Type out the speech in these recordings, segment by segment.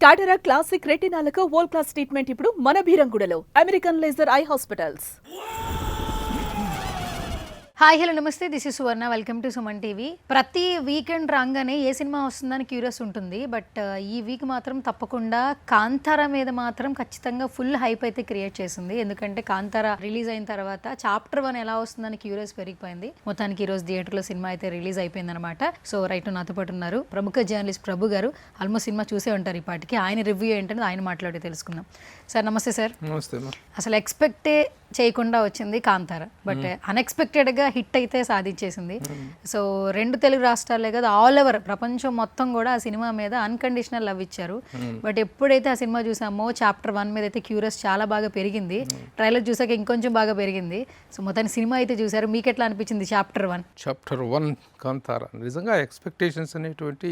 టాటరా classic రెటినాలకు world class treatment ఇప్పుడు మన భీరంగుడలో American laser eye hospitals hi hello నమస్తే. This is Suvarna welcome to Suman TV ప్రతి weekend రాగానే ఏ సినిమా వస్తుందని క్యూరియస్ ఉంటుంది. బట్ ఈ వీక్ మాత్రం తప్పకుండా కాంతార మీద మాత్రం ఖచ్చితంగా ఫుల్ హైప్ అయితే క్రియేట్ చేసింది. ఎందుకంటే కాంతార రిలీజ్ అయిన తర్వాత చాప్టర్ వన్ ఎలా వస్తుందని క్యూరియస్ పెరిగిపోయింది. మొత్తానికి ఈ రోజు థియేటర్లో సినిమా అయితే రిలీజ్ అయిపోయింది అనమాట సో రైట్ నాతో పాటు ఉన్నారు ప్రముఖ జర్నలిస్ట్ ప్రభు గారు. ఆల్మోస్ట్ సినిమా చూసే ఉంటారు ఈ పాటికి. ఆయన రివ్యూ ఏంటనేది ఆయన మాట్లాడి తెలుసుకుందాం. సార్ నమస్తే సార్ నమస్తే అసలు ఎక్స్పెక్టే చేయకుండా వచ్చింది కాంతార. బట్ అన్ఎక్స్పెక్టెడ్గా హిట్ అయితే సాధించేసింది. సో రెండు తెలుగు రాష్ట్రాలే కదా ఆల్ ఓవర్ ప్రపంచం మొత్తం కూడా ఆ సినిమా మీద అన్కండిషనల్ లవ్ ఇచ్చారు. బట్ ఎప్పుడైతే ఆ సినిమా చూసామో చాప్టర్ వన్ మీద అయితే క్యూరియస్ చాలా బాగా పెరిగింది. ట్రైలర్ చూసాక ఇంకొంచెం బాగా పెరిగింది. సో మొత్తాన్ని సినిమా అయితే చూసారు. మీకు ఎట్లా అనిపించింది chapter one chapter one Kantara. నిజంగా ఎక్స్పెక్టేషన్స్ అనేటువంటి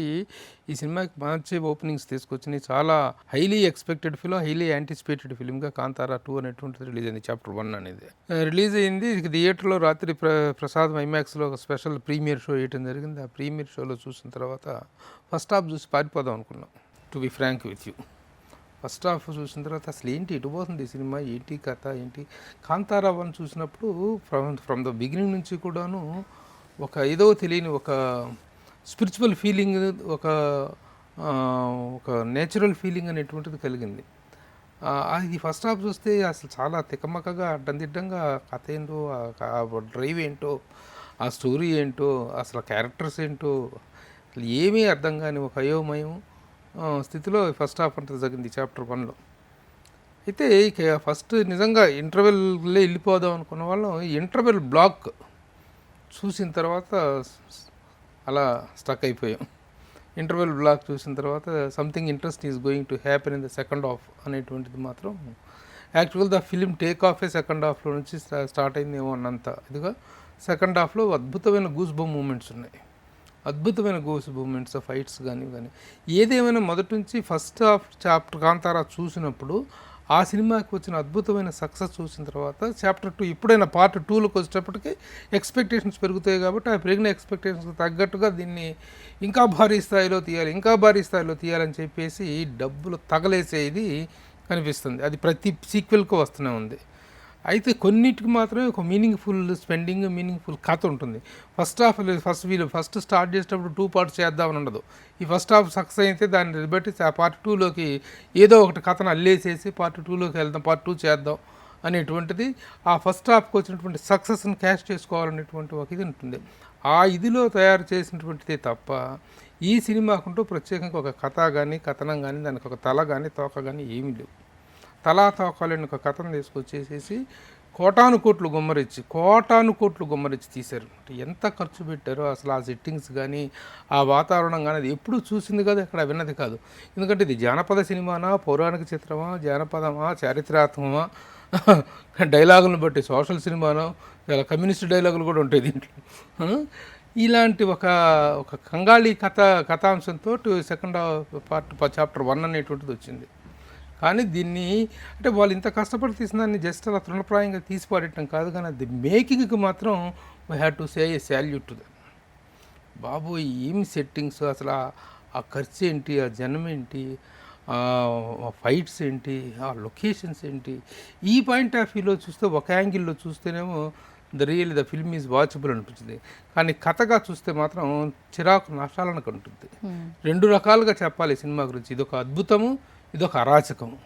ఈ సినిమాకి మంచి ఓపెనింగ్స్ తీసుకొచ్చినాయి. చాలా highly expected film highly anticipated ఫిలింగా Kantara two అనేటువంటిది రిలీజ్ అయింది. చాప్టర్ వన్ అనేది రిలీజ్ అయింది. ఇది థియేటర్లో రాత్రి ప్ర ప్రసాద్ ఐమాక్స్లో ఒక స్పెషల్ ప్రీమియర్ షో వేయటం జరిగింది. ఆ ప్రీమియర్ షోలో చూసిన తర్వాత ఫస్ట్ హాఫ్ చూసి పారిపోదాం అనుకున్నాం. To be frank with you. First half చూసిన తర్వాత అసలు ఏంటి ఇటు పోతుంది ఈ సినిమా? ఏంటి కథ? ఏంటి? కాంతారావు అని చూసినప్పుడు ఫ్రమ్ ఫ్రమ్ ద బిగినింగ్ నుంచి కూడాను ఒక ఏదో తెలియని ఒక స్పిరిచువల్ ఫీలింగ్ ఒక ఒక నేచురల్ ఫీలింగ్ అనేటువంటిది కలిగింది. ఇది అది ఫస్ట్ హాఫ్ చూస్తే అసలు చాలా తికమకగా అడ్డందిడ్డంగా కథ ఏంటో ఆ డ్రైవ్ ఏంటో ఆ స్టోరీ ఏంటో అసలు క్యారెక్టర్స్ ఏంటో అసలు ఏమీ అర్థం కాని ఒక అయోమయం స్థితిలో ఫస్ట్ హాఫ్ అంతా జరిగింది చాప్టర్ వన్లో అయితే ఇక ఫస్ట్ నిజంగా ఇంటర్వెల్లో వెళ్ళిపోదాం అనుకున్న వాళ్ళం ఇంటర్వెల్ బ్లాక్ చూసిన తర్వాత అలా స్టక్ అయిపోయాం. ఇంటర్వెల్ బ్లాక్ చూసిన తర్వాత something interest is going to happen in the second half అనేటువంటిది మాత్రం యాక్చువల్ ద ఫిలిం టేక్ ఆఫే సెకండ్ హాఫ్లో నుంచి స్టార్ట్ అయింది ఏమో అన్నంత. ఇదిగా సెకండ్ హాఫ్లో అద్భుతమైన గూస్ బొమ్ మూమెంట్స్ ఉన్నాయి. అద్భుతమైన గూస్ మూమెంట్స్ ఫైట్స్ కానీ కానీ ఏదేమైనా మొదటి నుంచి ఫస్ట్ హాఫ్ చాప్టర్ కాంతారా చూసినప్పుడు ఆ సినిమాకి వచ్చిన అద్భుతమైన సక్సెస్ చూసిన తర్వాత చాప్టర్ టూ ఇప్పుడైనా పార్ట్ టూలోకి వచ్చేటప్పటికి ఎక్స్పెక్టేషన్స్ పెరుగుతాయి కాబట్టి ఆ పెరిగిన ఎక్స్పెక్టేషన్స్ తగ్గట్టుగా దీన్ని ఇంకా భారీ స్థాయిలో తీయాలి ఇంకా భారీ స్థాయిలో తీయాలని చెప్పేసి డబ్బులు తగలేసేది కనిపిస్తుంది అది ప్రతి సీక్వెల్కి వస్తూనే ఉంది. అయితే కొన్నిటికి మాత్రమే ఒక మీనింగ్ఫుల్ స్పెండింగ్ మీనింగ్ఫుల్ కథ ఉంటుంది. ఫస్ట్ హాఫ్ ఫస్ట్ వీళ్ళు ఫస్ట్ స్టార్ట్ చేసేటప్పుడు టూ పార్ట్స్ చేద్దామని ఉండదు. ఈ ఫస్ట్ హాఫ్ సక్సెస్ అయితే దాన్ని బట్టి ఆ పార్ట్ టూలోకి ఏదో ఒకటి కథను అల్లేసేసి పార్ట్ టూలోకి వెళ్దాం పార్ట్ టూ చేద్దాం అనేటువంటిది ఆ ఫస్ట్ హాఫ్కి వచ్చినటువంటి సక్సెస్ని క్యాష్ చేసుకోవాలనేటువంటి ఒక ఇది ఉంటుంది. ఆ ఇదిలో తయారు చేసినటువంటిది తప్ప ఈ సినిమాకుంటూ ప్రత్యేకంగా ఒక కథ కానీ కథనం కానీ దానికి ఒక తల కానీ తోక కానీ ఏమీ లేవు. తలాతాకాలని ఒక కథను తీసుకొచ్చేసేసి కోటాను కోట్లు గుమ్మరిచ్చి కోటాను కోట్లు గుమ్మరిచ్చి తీశారు. అంటే ఎంత ఖర్చు పెట్టారో అసలు ఆ సెట్టింగ్స్ కానీ ఆ వాతావరణం కానీ అది ఎప్పుడు చూసింది కాదు అక్కడ విన్నది కాదు. ఎందుకంటే ఇది జానపద సినిమానా పౌరాణిక చిత్రమా జానపదమా చారిత్రాత్మకమా డైలాగులను బట్టి సోషల్ సినిమానో ఇలా కమ్యూనిస్ట్ డైలాగులు కూడా ఉంటాయి దీంట్లో. ఇలాంటి ఒక ఒక కంగాళీ కథ కథాంశంతో సెకండ్ పార్ట్ చాప్టర్ వన్ అనేటువంటిది వచ్చింది. కానీ దీన్ని అంటే వాళ్ళు ఇంత కష్టపడి తీసిన దాన్ని జస్ట్ అలా తృణప్రాయంగా తీసి పాడటం కాదు కానీ అది మేకింగ్కి మాత్రం we have to say a salute to బాబు ఏం సెట్టింగ్స్ అసలు ఆ- ఖర్చు ఏంటి? ఆ జనం ఏంటి? ఆ ఫైట్స్ ఏంటి? ఆ లొకేషన్స్ ఏంటి? ఈ పాయింట్ ఆఫ్ వ్యూలో చూస్తే ఒక యాంగిల్లో చూస్తేనేమో the real the film is watchable అనిపించింది. కానీ కథగా చూస్తే మాత్రం చిరాకు నష్టాలను ఉంటుంది రెండు రకాలుగా చెప్పాలి సినిమా గురించి. ఇదొక అద్భుతము ఇదొక అరాచకము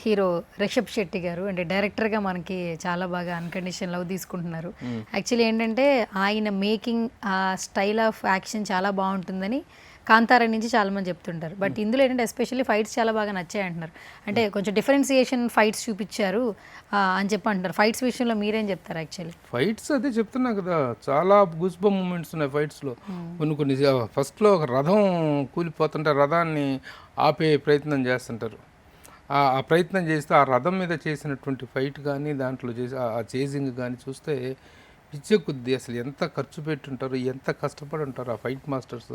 హీరో రిషబ్ శెట్టి గారు అంటే డైరెక్టర్గా మనకి చాలా బాగా అన్కండిషన్ లవ్ తీసుకుంటున్నారు. యాక్చువల్లీ ఏంటంటే ఆయన మేకింగ్ ఆ స్టైల్ ఆఫ్ యాక్షన్ చాలా బాగుంటుందని కాంతార నుంచి చాలా మంది చెప్తుంటారు బట్ ఇందులో ఏంటంటే ఎస్పెషల్లీ ఫైట్స్ చాలా బాగా నచ్చాయి అంటున్నారు అంటే కొంచెం డిఫరెన్సియేషన్ ఫైట్స్ చూపించారు అని చెప్పి అంటున్నారు ఫైట్స్ విషయంలో మీరేం చెప్తారు యాక్చువల్లీ ఫైట్స్ అదే చెప్తున్నా కదా చాలా గుస్బ మూమెంట్స్ ఉన్నాయి ఫైట్స్లో కొన్ని కొన్ని ఫస్ట్లో ఒక రథం కూలిపోతుంటే రథాన్ని ఆపే ప్రయత్నం చేస్తుంటారు. ఆ ప్రయత్నం చేస్తే ఆ రథం మీద చేసినటువంటి ఫైట్ కానీ దాంట్లో చేసి ఆ- చేసింగ్ కానీ చూస్తే పిచ్చే కొద్ది అసలు ఎంత ఖర్చు పెట్టుంటారు ఎంత కష్టపడి ఉంటారు ఆ ఫైట్ మాస్టర్స్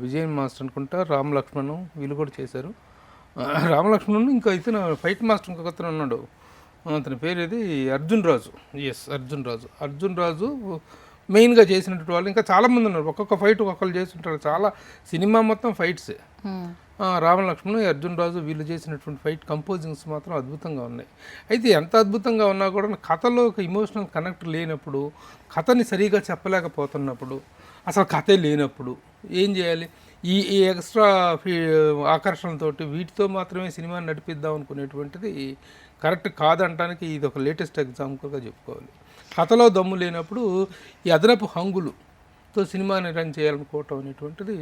విజయన్ మాస్టర్ అనుకుంటా రామ్ లక్ష్మణ్ వీళ్ళు కూడా చేశారు. ఆ, రామలక్ష్మణుడు ఇంకా ఇతను ఫైట్ మాస్టర్ ఇంకొక అతను ఉన్నాడు. అతని పేరు ఏది? అర్జున్ రాజు. ఎస్ అర్జున్ రాజు. అర్జున్ రాజు మెయిన్గా చేసినటువంటి వాళ్ళు. ఇంకా చాలామంది ఉన్నారు. ఒక్కొక్క ఫైట్ ఒక్కొక్కరు చేస్తుంటారు. చాలా సినిమా మొత్తం ఫైట్సే రామలక్ష్మణ్ అర్జున్ రాజు వీళ్ళు చేసినటువంటి ఫైట్ కంపోజింగ్స్ మాత్రం అద్భుతంగా ఉన్నాయి. అయితే ఎంత అద్భుతంగా ఉన్నా కూడా కథలో ఒక ఇమోషనల్ కనెక్ట్ లేనప్పుడు కథని సరిగా చెప్పలేకపోతున్నప్పుడు అసలు కథే లేనప్పుడు ఏం చేయాలి? ఈ ఈ ఎక్స్ట్రా ఆకర్షణలతోటి వీటితో మాత్రమే సినిమాని నడిపిద్దాం అనుకునేటువంటిది కరెక్ట్ కాదంటానికి ఇది ఒక లేటెస్ట్ ఎగ్జాంపుల్గా చెప్పుకోవాలి. కథలో దమ్ము లేనప్పుడు ఈ అదనపు హంగులుతో సినిమాని రన్ చేయాలనుకోవటం అనేటువంటిది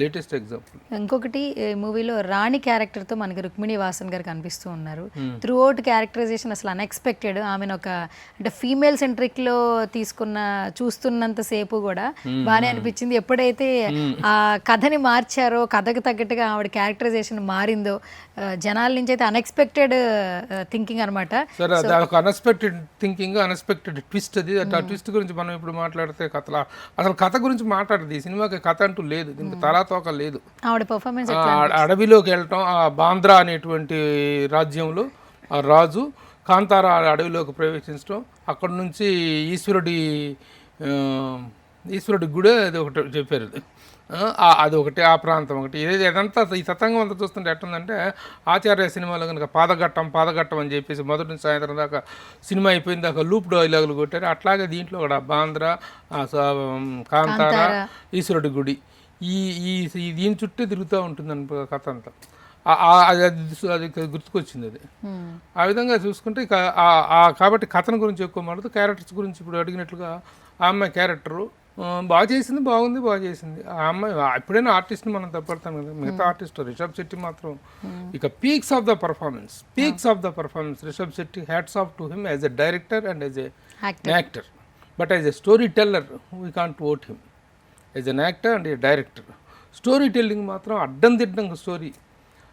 లేటెస్ట్ ఎగ్జాంపుల్. ఇంకొకటి మూవీలో రాణి క్యారెక్టర్తో మనకి రుక్మిణి వాసన్ గారు కనిపిస్తూ ఉన్నారు. త్రూ అవుట్ క్యారెక్టరైజేషన్ అసలు అన్ఎక్స్పెక్టెడ్ ఆమెను ఒక అంటే ఫీమేల్ సెంట్రిక్లో తీసుకున్న చూస్తున్నంత సేపు కూడా బాగానే అనిపించింది. ఎప్పుడైతే ఆ కథని మార్చారో కథకు తగ్గట్టుగా ఆవిడ క్యారెక్టరైజేషన్ మారిందో జనాల నుంచి అయితే అన్ఎక్స్పెక్టెడ్ థింకింగ్ అనమాట అన్ఎక్స్పెక్టెడ్ థింకింగ్ అన్ఎక్స్పెక్టెడ్ ట్విస్ట్ అది. ఆ ట్విస్ట్ గురించి మనం ఇప్పుడు మాట్లాడితే కథల అసలు కథ గురించి మాట్లాడదు. ఈ సినిమాకి కథ అంటూ లేదు. దీనికి తలాతోక లేదు. ఆవిడ పర్ఫార్మెన్స్ ఆ అడవిలోకి వెళ్ళటం ఆ బాంద్రా అనేటువంటి రాజ్యంలో ఆ రాజు కాంతారా అడవిలోకి ప్రవేశించడం అక్కడ నుంచి ఈశ్వరుడి ఈశ్వరుడి గుడి అది ఒకటి చెప్పారు అది. ఆ, ఆ- అది ఒకటి ఆ ప్రాంతం ఒకటి. ఇది ఇదంతా ఈ తతంగం అంతా చూస్తుంటే ఎట్టుందంటే ఆచార్య సినిమాలో కనుక పాదఘట్టం పాదఘట్టం అని చెప్పేసి మొదటి నుంచి సాయంత్రం దాకా సినిమా అయిపోయిన దాకా లూప్ డైలాగులు కొట్టారు. అట్లాగే దీంట్లో కూడా బాంద్రా కాంతారా. ఈశ్వరుడి గుడి. ఈ ఈ దీని చుట్టే తిరుగుతూ ఉంటుంది కథ అంతా. అది అది అది గుర్తుకొచ్చింది అది. ఆ విధంగా చూసుకుంటే ఇక కాబట్టి కథను గురించి ఎక్కువ మాట్లాడుతూ క్యారెక్టర్స్ గురించి ఇప్పుడు అడిగినట్లుగా ఆ అమ్మాయి క్యారెక్టరు బాగా చేసింది బాగుంది బాగా చేసింది. ఆ అమ్మాయి ఎప్పుడైనా ఆర్టిస్ట్ని మనం తప్పడతాం కదా. మిగతా ఆర్టిస్ట్ రిషబ్ శెట్టి మాత్రం. ఇక peaks of the performance peaks of the performance Rishab Shetty hats off to him as a director and as a actor. Actor. But as a story teller we can't out him. As an actor and a director story telling మాత్రం అడ్డం దిడ్డంగా story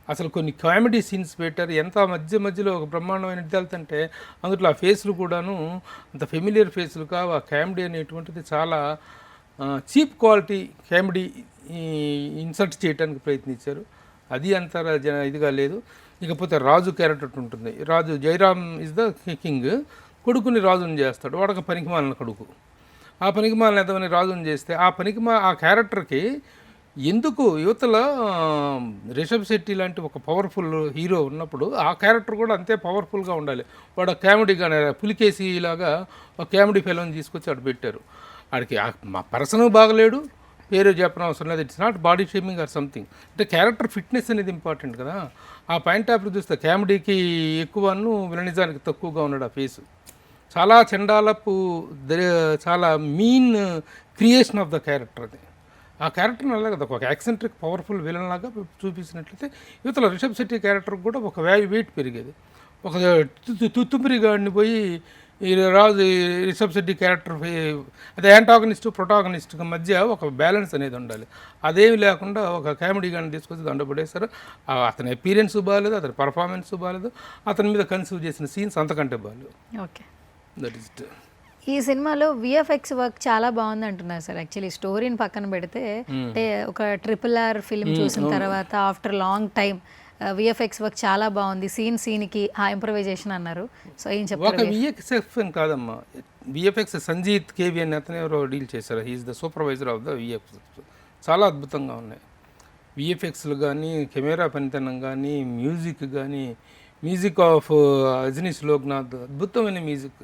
అసలు కొన్ని comedy scenes పెట్టారు ఎంత మధ్య మధ్యలో ఒక బ్రహ్మాండమైన వెళ్తుంటే అందులో ఆ ఫేస్లు కూడాను అంత ఫెమిలియర్ ఫేస్లు కావు. ఆ కామెడీ అనేటువంటిది చాలా చీప్ క్వాలిటీ కామెడీ ఇన్సర్ట్ చేయడానికి ప్రయత్నించారు. అది అంత ఇదిగా లేదు. ఇకపోతే రాజు క్యారెక్టర్ ఉంటుంది. Raju Jayaram is the king కొడుకుని రాజుని చేస్తాడు. వాడక పనికి మాలిన కొడుకు. ఆ పనికి మాలిన ఎదవని రాజుని చేస్తే ఆ పనికిమా ఆ క్యారెక్టర్కి ఎందుకు యువతల రిషబ్ శెట్టి లాంటి ఒక పవర్ఫుల్ హీరో ఉన్నప్పుడు ఆ క్యారెక్టర్ కూడా అంతే పవర్ఫుల్గా ఉండాలి. వాడు కామెడీగానే పులికేసి లాగా ఒక కామెడీ ఫిల్మ్ తీసుకొచ్చి అటు పెట్టారు. ఆడికి మా పర్సన్ బాగలేడు పేరు చెప్పనవసరం లేదు it's not body shaming or something. అంటే క్యారెక్టర్ ఫిట్నెస్ అనేది ఇంపార్టెంట్ కదా. ఆ పాయింట్ ఆఫ్ చూస్తే కామెడీకి ఎక్కువను విలనిజానికి తక్కువగా ఉన్నాడు ఆ ఫేసు. చాలా చండాలపు ద- చాలా mean creation of the character అది. ఆ క్యారెక్టర్ని అలాగే కదా ఒక యాక్సెంట్రిక్ పవర్ఫుల్ విలన్ లాగా చూపించినట్లయితే యువతల రిషబ్ శెట్టి క్యారెక్టర్ కూడా ఒక వ్యాల్యూ వెయిట్ పెరిగేది. ఒక తు- గాడిని పోయి ఈ రాజు రిషబ్ శెట్టి క్యారెక్టర్ అదే యాంటాగనిస్ట్ ప్రొటాగనిస్ట్ మధ్య ఒక బ్యాలెన్స్ అనేది ఉండాలి. అదేమి లేకుండా ఒక కామెడీ గాని తీసుకొచ్చి దండపడేశారు అతని అపీరెన్స్ బాగాలేదు అతని పర్ఫార్మెన్స్ బాగాలేదు అతని మీద కన్సీవ్ చేసిన సీన్స్ అంతకంటే బాగాలేదు ఓకే. దట్ ఇస్ ఈ సినిమాలో విఎఫ్ఎక్స్ వర్క్ చాలా బాగుంది అంటున్నారు సార్. యాక్చువల్లీ స్టోరీని పక్కన పెడితే అంటే ఒక ట్రిపుల్ ఆర్ ఫిల్మ్ చూసిన తర్వాత after long time VFX work చాలా బాగుంది. సీన్ సీన్కి ఆ ఇంప్రవైజేషన్ అన్నారు. సో ఏం ఒక చెప్తారు విఎఫ్ఎక్స్ కాదమ్మా. విఎఫ్ఎక్స్ సంజీత్ కేవి అని అతను ఎవరో డీల్ చేశారు. He's the supervisor of the VFX చాలా అద్భుతంగా ఉన్నాయి. విఎఫ్ఎక్స్లు కానీ కెమెరా పనితనం కానీ మ్యూజిక్ కానీ మ్యూజిక్ ఆఫ్ అజనీష్ లోక్నాథ్ అద్భుతమైన మ్యూజిక్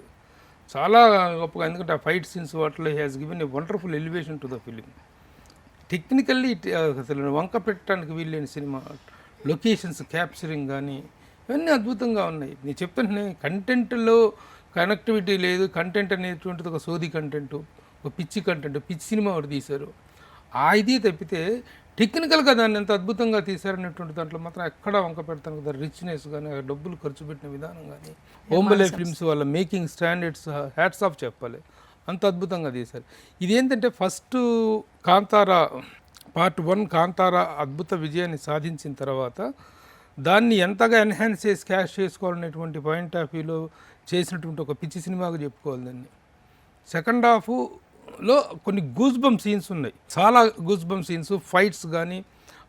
చాలా గొప్పగా ఎందుకంటే ఆ ఫైట్ సీన్స్ వాటిలో has given a wonderful elevation to the film technically అసలు వంక పెట్టడానికి వీల్లేని సినిమా. లొకేషన్స్ క్యాప్చరింగ్ కానీ ఇవన్నీ అద్భుతంగా ఉన్నాయి. నేను చెప్తుంటే కంటెంట్లో కనెక్టివిటీ లేదు. కంటెంట్ అనేటువంటిది ఒక సోది కంటెంట్ ఒక పిచ్చి కంటెంట్ పిచ్చి సినిమా ఒకటి తీశారు? ఆ ఇది తప్పితే టెక్నికల్గా దాన్ని ఎంత అద్భుతంగా తీశారనేటువంటి దాంట్లో మాత్రం ఎక్కడ వంక పెడతాను కదా రిచ్నెస్ కానీ డబ్బులు ఖర్చు పెట్టిన విధానం కానీ ఓంబలే ఫిల్మ్స్ వాళ్ళ మేకింగ్ స్టాండర్డ్స్ హ్యాట్స్ ఆఫ్ చెప్పాలి. అంత అద్భుతంగా తీశారు. ఇదేంటంటే first Kantara part one Kantara అద్భుత విజయాన్ని సాధించిన తర్వాత దాన్ని ఎంతగా ఎన్హాన్స్ చేసి క్యాష్ చేసుకోవాలనేటువంటి పాయింట్ ఆఫ్ వ్యూలో చేసినటువంటి ఒక పిచ్చి సినిమాగా చెప్పుకోవాలి దాన్ని. సెకండ్ లో కొన్ని గూస్ బమ్ సీన్స్ ఉన్నాయి. చాలా గూస్ బమ్ సీన్స్ ఫైట్స్ కానీ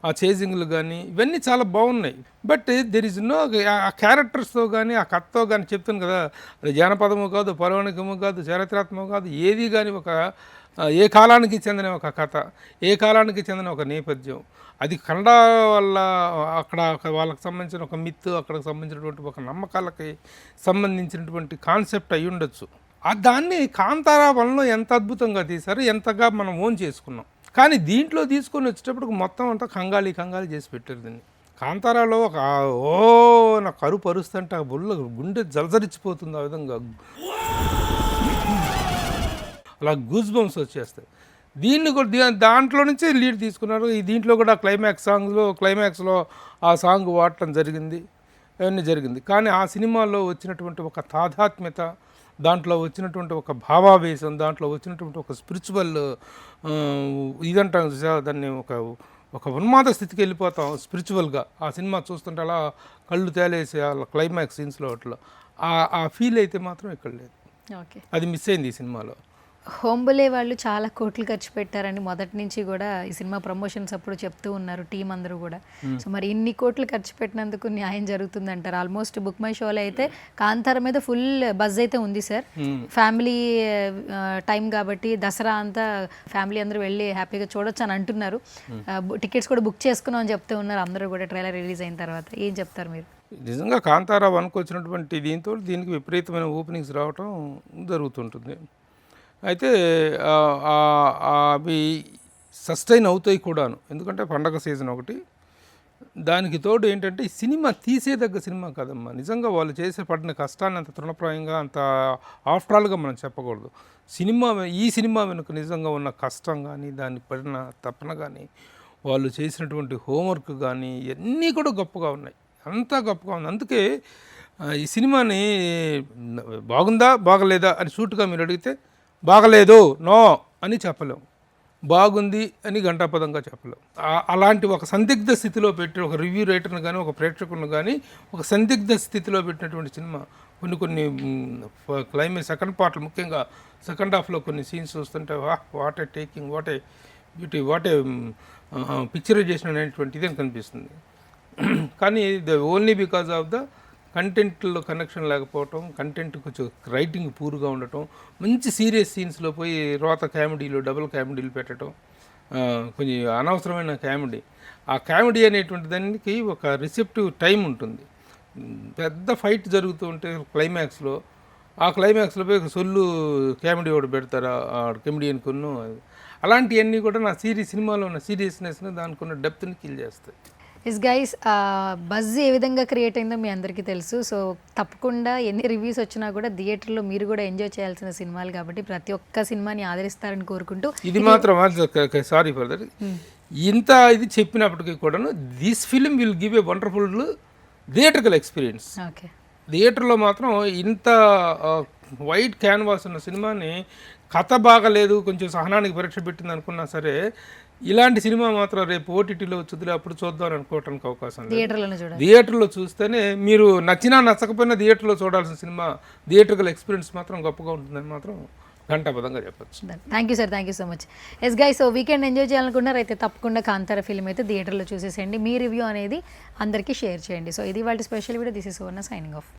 ఆ చేజింగ్లు కానీ ఇవన్నీ చాలా బాగున్నాయి. బట్ దెర్ ఇస్ నో ఆ క్యారెక్టర్స్తో కానీ ఆ కథతో కానీ చెప్తాను కదా అది జానపదము కాదు పౌరాణికము కాదు చరిత్రాత్మకము కాదు ఏది కానీ ఒక ఏ కాలానికి చెందిన ఒక కథ ఏ కాలానికి చెందిన ఒక నేపథ్యం అది కన్నడ వల్ల అక్కడ వాళ్ళకి సంబంధించిన ఒక మిత్ అక్కడికి సంబంధించినటువంటి ఒక నమ్మకాలకి సంబంధించినటువంటి కాన్సెప్ట్ అయి ఉండొచ్చు దాన్ని కాంతారా వనలో ఎంత అద్భుతంగా తీశారు ఎంతగా మనం ఓన్ చేసుకున్నాం. కానీ దీంట్లో తీసుకొని వచ్చేటప్పటికి మొత్తం అంతా కంగాలి కంగాలి చేసి పెట్టారు దీన్ని. కాంతారాలో ఒక ఓ నా కరు పరుస్తుంటే ఆ బుల్ల గుండె జలజరిచ్చిపోతుంది ఆ విధంగా. అలా గూజ్ బంప్స్ వచ్చేస్తాయి. దీన్ని కూడా దాంట్లో నుంచి లీడ్ తీసుకున్నారు. ఈ దీంట్లో కూడా క్లైమాక్స్ సాంగ్లో క్లైమాక్స్లో ఆ సాంగ్ వాడటం జరిగింది. అవన్నీ జరిగింది. కానీ ఆ సినిమాలో వచ్చినటువంటి ఒక తాదాత్మ్యత దాంట్లో వచ్చినటువంటి ఒక భావావేశం దాంట్లో వచ్చినటువంటి ఒక స్పిరిచువల్ ఇదంటాం దాన్ని ఒక ఒక ఉన్మాద స్థితికి వెళ్ళిపోతాం స్పిరిచువల్గా ఆ సినిమా చూస్తుంటే అలా కళ్ళు తేలేసి అలా క్లైమాక్స్ సీన్స్లో అట్లా. ఆ- ఆ ఫీల్ అయితే మాత్రం ఇక్కడ లేదు. అది మిస్ అయింది ఈ సినిమాలో. హోంబులే వాళ్ళు చాలా కోట్లు ఖర్చు పెట్టారని మొదటి నుంచి కూడా ఈ సినిమా ప్రమోషన్స్ అప్పుడు చెప్తూ ఉన్నారు టీం అందరూ కూడా. సో మరి ఇన్ని కోట్లు ఖర్చు పెట్టినందుకు న్యాయం జరుగుతుంది అంటారు ఆల్మోస్ట్ బుక్ మై షోలో అయితే కాంతార మీద ఫుల్ బజ్ అయితే ఉంది సార్. ఫ్యామిలీ టైం కాబట్టి దసరా అంతా ఫ్యామిలీ అందరూ వెళ్ళి హ్యాపీగా చూడొచ్చు అని అంటున్నారు. టికెట్స్ కూడా బుక్ చేసుకున్నాం అని చెప్తూ ఉన్నారు. అందరూ కూడా ట్రైలర్ రిలీజ్ అయిన తర్వాత. ఏం చెప్తారు మీరు? నిజంగా కాంతారా వన్కి వచ్చినటువంటి దీంతో దీనికి విపరీతమైన ఓపెనింగ్స్ రావటం జరుగుతుంటుంది. అయితే అవి సస్టైన్ అవుతాయి కూడాను. ఎందుకంటే పండగ సీజన్ ఒకటి. దానికి తోడు ఏంటంటే ఈ సినిమా తీసేదగ్గ సినిమా కాదమ్మా. నిజంగా వాళ్ళు చేసే పడిన కష్టాన్ని అంత తృణప్రాయంగా అంత ఆఫ్టర్ ఆల్గా మనం చెప్పకూడదు. సినిమా ఈ సినిమా వెనుక నిజంగా ఉన్న కష్టం కానీ దాన్ని పడిన తపన కానీ వాళ్ళు చేసినటువంటి హోంవర్క్ కానీ ఇవన్నీ కూడా గొప్పగా ఉన్నాయి. అంతా గొప్పగా ఉంది. అందుకే ఈ సినిమాని బాగుందా బాగలేదా అని సూటుగా మీరు అడిగితే బాగలేదు నో అని చెప్పలేం. బాగుంది అని గంటాపదంగా చెప్పలేం. అలాంటి ఒక సందిగ్ధ స్థితిలో పెట్టి ఒక రివ్యూ రైటర్ని కానీ ఒక ప్రేక్షకుని కానీ ఒక సందిగ్ధ స్థితిలో పెట్టినటువంటి సినిమా కొన్ని కొన్ని క్లైమేట్ సెకండ్ పార్ట్లు ముఖ్యంగా సెకండ్ హాఫ్లో కొన్ని సీన్స్ చూస్తుంటే వా what a taking what a beauty what a picturization అనేటువంటిది కనిపిస్తుంది. కానీ the only because of the కంటెంట్లో connection లేకపోవటం కంటెంట్ కొంచెం రైటింగ్ పూర్గా ఉండటం మంచి సీరియస్ సీన్స్లో పోయి రోత కామెడీలు డబుల్ కామెడీలు పెట్టడం కొంచెం అనవసరమైన కామెడీ. ఆ కామెడీ అనేటువంటి దానికి ఒక రిసెప్టివ్ టైం ఉంటుంది. పెద్ద ఫైట్ జరుగుతూ ఉంటే క్లైమాక్స్లో ఆ క్లైమాక్స్లో పోయి సొల్లు కామెడీ ఒకటి పెడతారు ఆ కమెడియన్ కొన్ను. అలాంటివన్నీ కూడా నా సీరియస్ సినిమాలో ఉన్న సీరియస్నెస్ని దానికి ఉన్న డెప్త్ని కిల్ చేస్తాయి. ఇస్ గైస్ బజ్ ఏ విధంగా క్రియేట్ అయిందో మీ అందరికీ తెలుసు. సో తప్పకుండా ఎన్ని రివ్యూస్ వచ్చినా కూడా థియేటర్లో మీరు కూడా ఎంజాయ్ చేయాల్సిన సినిమాలు కాబట్టి ప్రతి ఒక్క సినిమాని ఆదరిస్తారని కోరుకుంటూ ఇది మాత్రం సారీ ఫర్ దట్ ఇంత ఇది చెప్పినప్పటికీ కూడాను this film will give a wonderful theatrical experience okay థియేటర్లో మాత్రం ఇంత వైట్ క్యాన్వాస్ ఉన్న సినిమాని కథ బాగలేదు కొంచెం సహనానికి పరీక్ష పెట్టింది అనుకున్నా సరే ఇలాంటి సినిమా మాత్రం రేపు ఓటీటీలో వచ్చుదిలే అప్పుడు చూద్దాం అని అనుకోవటానికి అవకాశం లేదు. థియేటర్లో చూస్తేనే మీరు నచ్చినా నచ్చకపోయినా థియేటర్లో చూడాల్సిన సినిమా థియేటర్కల్ ఎక్స్పీరియన్స్ మాత్రం గొప్పగా ఉంటుందని మాత్రం ఘంటాపదంగా చెప్పచ్చు. Thank you sir thank you so much yes guys so weekend enjoy చేయాలనుకున్నారు అయితే తప్పకుండా కాంతార ఫిల్మ్ అయితే థియేటర్లో చూసేసేయండి. మీ రివ్యూ అనేది అందరికీ షేర్ చేయండి. సో ఇది వాళ్ళ special video this is Suvarna signing off